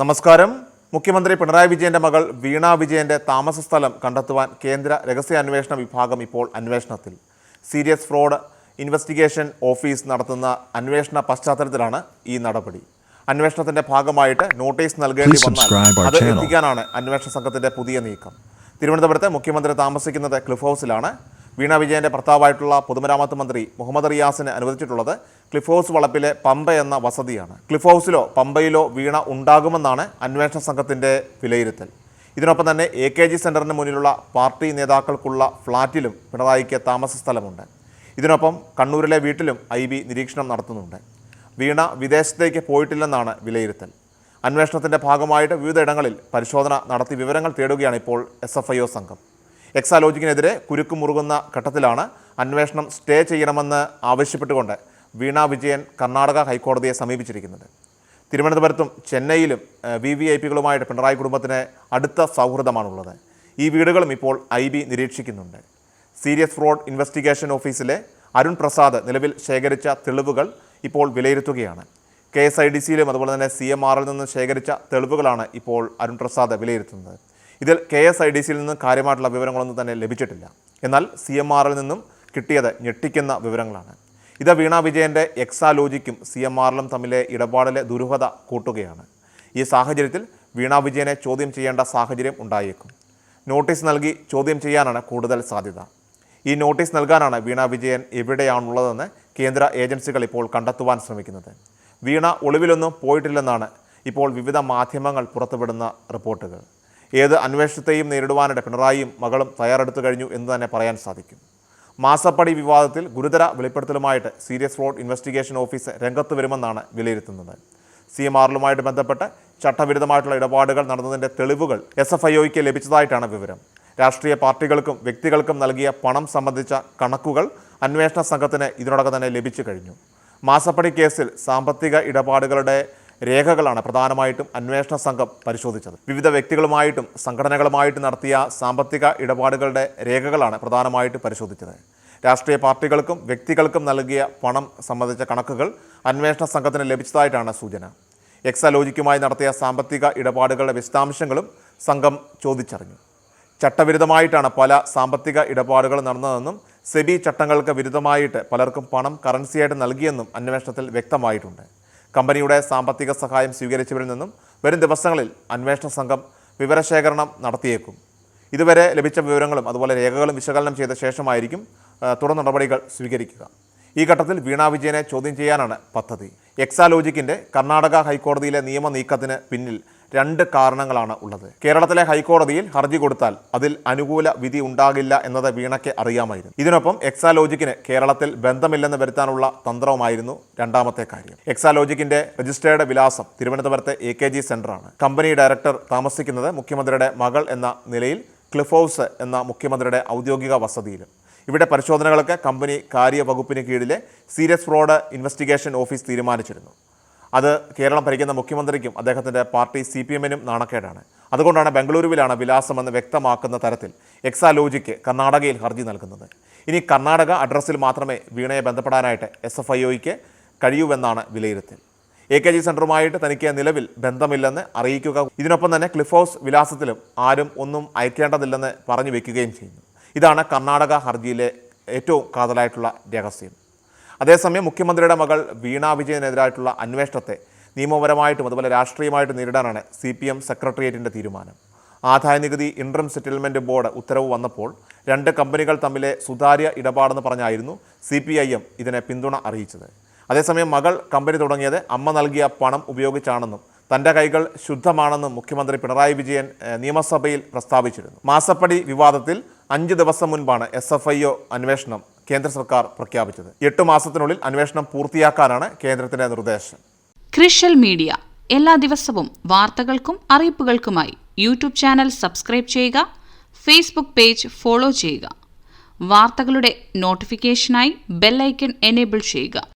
നമസ്കാരം. മുഖ്യമന്ത്രി പിണറായി വിജയന്റെ മകൾ വീണ വിജയന്റെ താമസ സ്ഥലം കണ്ടെത്തുവാൻ കേന്ദ്ര രഹസ്യാന്വേഷണ വിഭാഗം ഇപ്പോൾ അന്വേഷണത്തിൽ. സീരിയസ് ഫ്രോഡ് ഇൻവെസ്റ്റിഗേഷൻ ഓഫീസ് നടത്തുന്ന അന്വേഷണ പശ്ചാത്തലത്തിലാണ് ഈ നടപടി. അന്വേഷണത്തിന്റെ ഭാഗമായിട്ട് നോട്ടീസ് നൽകേണ്ടി വന്നാൽ അത് എത്തിക്കാനാണ് അന്വേഷണ സംഘത്തിന്റെ പുതിയ നീക്കം. തിരുവനന്തപുരത്ത് മുഖ്യമന്ത്രി താമസിക്കുന്നത് ക്ലിഫ് ഹൗസിലാണ്. വീണ വിജയന്റെ ഭർത്താവായിട്ടുള്ള പൊതുമരാമത്ത് മന്ത്രി മുഹമ്മദ് റിയാസിന് അനുവദിച്ചിട്ടുള്ളത് ക്ലിഫ് ഹൗസ് വളപ്പിലെ പമ്പ എന്ന വസതിയാണ്. ക്ലിഫ് ഹൗസിലോ പമ്പയിലോ വീണ ഉണ്ടാകുമെന്നാണ് അന്വേഷണ സംഘത്തിന്റെ വിലയിരുത്തൽ. ഇതിനൊപ്പം തന്നെ എ കെ ജി സെന്ററിന് മുന്നിലുള്ള പാർട്ടി നേതാക്കൾക്കുള്ള ഫ്ളാറ്റിലും പിണറായിക്ക് താമസ സ്ഥലമുണ്ട്. ഇതിനൊപ്പം കണ്ണൂരിലെ വീട്ടിലും ഐ ബി നിരീക്ഷണം നടത്തുന്നുണ്ട്. വീണ വിദേശത്തേക്ക് പോയിട്ടില്ലെന്നാണ് വിലയിരുത്തൽ. അന്വേഷണത്തിന്റെ ഭാഗമായിട്ട് വിവിധ ഇടങ്ങളിൽ പരിശോധന നടത്തി വിവരങ്ങൾ തേടുകയാണ് ഇപ്പോൾ എസ് എഫ് ഐ ഒ സംഘം. എക്സാലോജിക്കിനെതിരെ കുരുക്കു മുറുകുന്ന ഘട്ടത്തിലാണ് അന്വേഷണം സ്റ്റേ ചെയ്യണമെന്ന് ആവശ്യപ്പെട്ടുകൊണ്ട് വീണ വിജയൻ കർണാടക ഹൈക്കോടതിയെ സമീപിച്ചിരിക്കുന്നത്. തിരുവനന്തപുരത്തും ചെന്നൈയിലും വി വി ഐ പികളുമായിട്ട് പിണറായി കുടുംബത്തിന് അടുത്ത സൗഹൃദമാണുള്ളത്. ഈ വീടുകളും ഇപ്പോൾ ഐ ബി നിരീക്ഷിക്കുന്നുണ്ട്. സീരിയസ് ഫ്രോഡ് ഇൻവെസ്റ്റിഗേഷൻ ഓഫീസിലെ അരുൺ പ്രസാദ് നിലവിൽ ശേഖരിച്ച തെളിവുകൾ ഇപ്പോൾ വിലയിരുത്തുകയാണ്. കെ എസ് ഐ ഡി സിയിലും അതുപോലെ തന്നെ സി എം ആറിൽ നിന്ന് ശേഖരിച്ച തെളിവുകളാണ് ഇപ്പോൾ അരുൺ പ്രസാദ് വിലയിരുത്തുന്നത്. ഇതിൽ കെ എസ് ഐ ഡി സിയിൽ നിന്ന് കാര്യമായിട്ടുള്ള വിവരങ്ങളൊന്നും തന്നെ ലഭിച്ചിട്ടില്ല. എന്നാൽ സി എം ആറിൽ നിന്നും കിട്ടിയത് ഞെട്ടിക്കുന്ന വിവരങ്ങളാണ്. ഇത് വീണ വിജയന്റെ എക്സാലോജിക്കും സി എം ആറിലും തമ്മിലെ ഇടപാടിലെ ദുരൂഹത കൂട്ടുകയാണ്. ഈ സാഹചര്യത്തിൽ വീണ വിജയനെ ചോദ്യം ചെയ്യേണ്ട സാഹചര്യം ഉണ്ടായേക്കും. നോട്ടീസ് നൽകി ചോദ്യം ചെയ്യാനാണ് കൂടുതൽ സാധ്യത. ഈ നോട്ടീസ് നൽകാനാണ് വീണ വിജയൻ എവിടെയാണുള്ളതെന്ന് കേന്ദ്ര ഏജൻസികൾ ഇപ്പോൾ കണ്ടെത്തുവാൻ ശ്രമിക്കുന്നത്. വീണ ഒളിവിലൊന്നും പോയിട്ടില്ലെന്നാണ് ഇപ്പോൾ വിവിധ മാധ്യമങ്ങൾ പുറത്തുവിടുന്ന റിപ്പോർട്ടുകൾ. ഏത് അന്വേഷണത്തെയും നേരിടുവാനായിട്ട് പിണറായിയും മകളും തയ്യാറെടുത്തു കഴിഞ്ഞു എന്ന് തന്നെ പറയാൻ സാധിക്കും. മാസപ്പടി വിവാദത്തിൽ ഗുരുതര വെളിപ്പെടുത്തലുമായിട്ട് സീരിയസ് ഫ്രോഡ് ഇൻവെസ്റ്റിഗേഷൻ ഓഫീസ് രംഗത്ത് വരുമെന്നാണ് വിലയിരുത്തുന്നത്. സി എം ആറിലുമായിട്ട് ബന്ധപ്പെട്ട് ചട്ടവിരുദ്ധമായിട്ടുള്ള ഇടപാടുകൾ നടന്നതിന്റെ തെളിവുകൾ എസ് എഫ് ഐ ഒയ്ക്ക് ലഭിച്ചതായിട്ടാണ് വിവരം. രാഷ്ട്രീയ പാർട്ടികൾക്കും വ്യക്തികൾക്കും നൽകിയ പണം സംബന്ധിച്ച കണക്കുകൾ അന്വേഷണ സംഘത്തിന് ഇതിനോടകം തന്നെ ലഭിച്ചു കഴിഞ്ഞു. മാസപ്പടി കേസിൽ സാമ്പത്തിക ഇടപാടുകളുടെ രേഖകളാണ് പ്രധാനമായിട്ടും അന്വേഷണ സംഘം പരിശോധിച്ചത്. വിവിധ വ്യക്തികളുമായിട്ടും സംഘടനകളുമായിട്ടും നടത്തിയ സാമ്പത്തിക ഇടപാടുകളുടെ രേഖകളാണ് പ്രധാനമായിട്ട് പരിശോധിച്ചത്. രാഷ്ട്രീയ പാർട്ടികൾക്കും വ്യക്തികൾക്കും നൽകിയ പണം സംബന്ധിച്ച കണക്കുകൾ അന്വേഷണ സംഘത്തിന് ലഭിച്ചതായിട്ടാണ് സൂചന. എക്സാലോജിക്കുമായി നടത്തിയ സാമ്പത്തിക ഇടപാടുകളുടെ വിശദാംശങ്ങളും സംഘം ചോദിച്ചറിഞ്ഞു. ചട്ടവിരുദ്ധമായിട്ടാണ് പല സാമ്പത്തിക ഇടപാടുകൾ നടന്നതെന്നും സെബി ചട്ടങ്ങൾക്ക് വിരുദ്ധമായിട്ട് പലർക്കും പണം കറൻസിയായിട്ട് നൽകിയെന്നും അന്വേഷണത്തിൽ വ്യക്തമായിട്ടുണ്ട്. കമ്പനിയുടെ സാമ്പത്തിക സഹായം സ്വീകരിച്ചവരിൽ നിന്നും വരും ദിവസങ്ങളിൽ അന്വേഷണ സംഘം വിവരശേഖരണം നടത്തിയേക്കും. ഇതുവരെ ലഭിച്ച വിവരങ്ങളും അതുപോലെ രേഖകളും വിശകലനം ചെയ്ത ശേഷമായിരിക്കും തുടർ നടപടികൾ സ്വീകരിക്കുക. ഈ ഘട്ടത്തിൽ വീണ വിജയനെ ചോദ്യം ചെയ്യാനാണ് പദ്ധതി. എക്സാലോജിക്കിന്റെ കർണാടക ഹൈക്കോടതിയിലെ നിയമ നീക്കത്തിന് പിന്നിൽ രണ്ട് കാരണങ്ങളാണ് ഉള്ളത്. കേരളത്തിലെ ഹൈക്കോടതിയിൽ ഹർജി കൊടുത്താൽ അതിൽ അനുകൂല വിധി ഉണ്ടാകില്ല എന്നത് വീണയ്ക്ക് അറിയാമായിരുന്നു. ഇതിനൊപ്പം എക്സാലോജിക്കിന് കേരളത്തിൽ ബന്ധമില്ലെന്ന് വരുത്താനുള്ള തന്ത്രവുമായിരുന്നു രണ്ടാമത്തെ കാര്യം. എക്സാലോജിക്കിന്റെ രജിസ്റ്റേർഡ് വിലാസം തിരുവനന്തപുരത്തെ എ കെ ജി സെന്ററാണ്. കമ്പനി ഡയറക്ടർ താമസിക്കുന്നത് മുഖ്യമന്ത്രിയുടെ മകൾ എന്ന നിലയിൽ ക്ലിഫ് ഹൗസ് എന്ന മുഖ്യമന്ത്രിയുടെ ഔദ്യോഗിക വസതിയിലും. ഇവിടെ പരിശോധനകൾക്ക് കമ്പനി കാര്യവകുപ്പിന് കീഴിലെ സീരിയസ് ഫ്രോഡ് ഇൻവെസ്റ്റിഗേഷൻ ഓഫീസ് തീരുമാനിച്ചിരുന്നു. അത് കേരളം ഭരിക്കുന്ന മുഖ്യമന്ത്രിക്കും അദ്ദേഹത്തിന്റെ പാർട്ടി സി പി എമ്മിനും നാണക്കേടാണ്. അതുകൊണ്ടാണ് ബംഗളൂരുവിലാണ് വിലാസമെന്ന് വ്യക്തമാക്കുന്ന തരത്തിൽ എക്സാലോജിക്ക് കർണാടകയിൽ ഹർജി നൽകുന്നത്. ഇനി കർണാടക അഡ്രസ്സിൽ മാത്രമേ വീണയെ ബന്ധപ്പെടാനായിട്ട് എസ് എഫ് ഐ ഒയ്ക്ക് കഴിയൂവെന്നാണ് വിലയിരുത്തൽ. എ കെ ജി സെന്ററുമായിട്ട് തനിക്ക് നിലവിൽ ബന്ധമില്ലെന്ന് അറിയിക്കുക ഇതിനൊപ്പം തന്നെ ക്ലിഫ് ഹൗസ് വിലാസത്തിലും ആരും ഒന്നും അയക്കേണ്ടതില്ലെന്ന് പറഞ്ഞു വെക്കുകയും ചെയ്യുന്നു. ഇതാണ് കർണാടക ഹർജിയിലെ ഏറ്റവും കാതലായിട്ടുള്ള രഹസ്യം. അതേസമയം മുഖ്യമന്ത്രിയുടെ മകൾ വീണ വിജയനെതിരായിട്ടുള്ള അന്വേഷണത്തെ നിയമപരമായിട്ടും അതുപോലെ രാഷ്ട്രീയമായിട്ടും നേരിടാനാണ് സി പി എം സെക്രട്ടേറിയറ്റിന്റെ തീരുമാനം. ആദായനികുതി ഇൻട്രം സെറ്റിൽമെന്റ് ബോർഡ് ഉത്തരവ് വന്നപ്പോൾ രണ്ട് കമ്പനികൾ തമ്മിലെ സുതാര്യ ഇടപാടെന്ന് പറഞ്ഞായിരുന്നു സി പി ഐ എം ഇതിനെ പിന്തുണ അറിയിച്ചത്. അതേസമയം മകൾ കമ്പനി തുടങ്ങിയത് അമ്മ നൽകിയ പണം ഉപയോഗിച്ചാണെന്നും തന്റെ കൈകൾ ശുദ്ധമാണെന്നും മുഖ്യമന്ത്രി പിണറായി വിജയൻ നിയമസഭയിൽ പ്രസ്താവിച്ചിരുന്നു. മാസപ്പടി വിവാദത്തിൽ അഞ്ച് ദിവസം മുൻപാണ് എസ് എഫ് ഐ ഒ അന്വേഷണം കേന്ദ്ര സർക്കാർ പ്രഖ്യാപിച്ചത്. എട്ട് മാസത്തിനുള്ളിൽ അന്വേഷണം പൂർത്തിയാക്കാനാണ് കേന്ദ്രത്തിന്റെ നിർദ്ദേശം. ക്രിഷ്യൽ മീഡിയ. എല്ലാ ദിവസവും വാർത്തകൾക്കും അറിയിപ്പുകൾക്കുമായി യൂട്യൂബ് ചാനൽ സബ്സ്ക്രൈബ് ചെയ്യുക ഫേസ്ബുക്ക് പേജ് ഫോളോ ചെയ്യുക. വാർത്തകളുടെ നോട്ടിഫിക്കേഷനായി ബെല്ലൈക്കൺ എനേബിൾ ചെയ്യുക.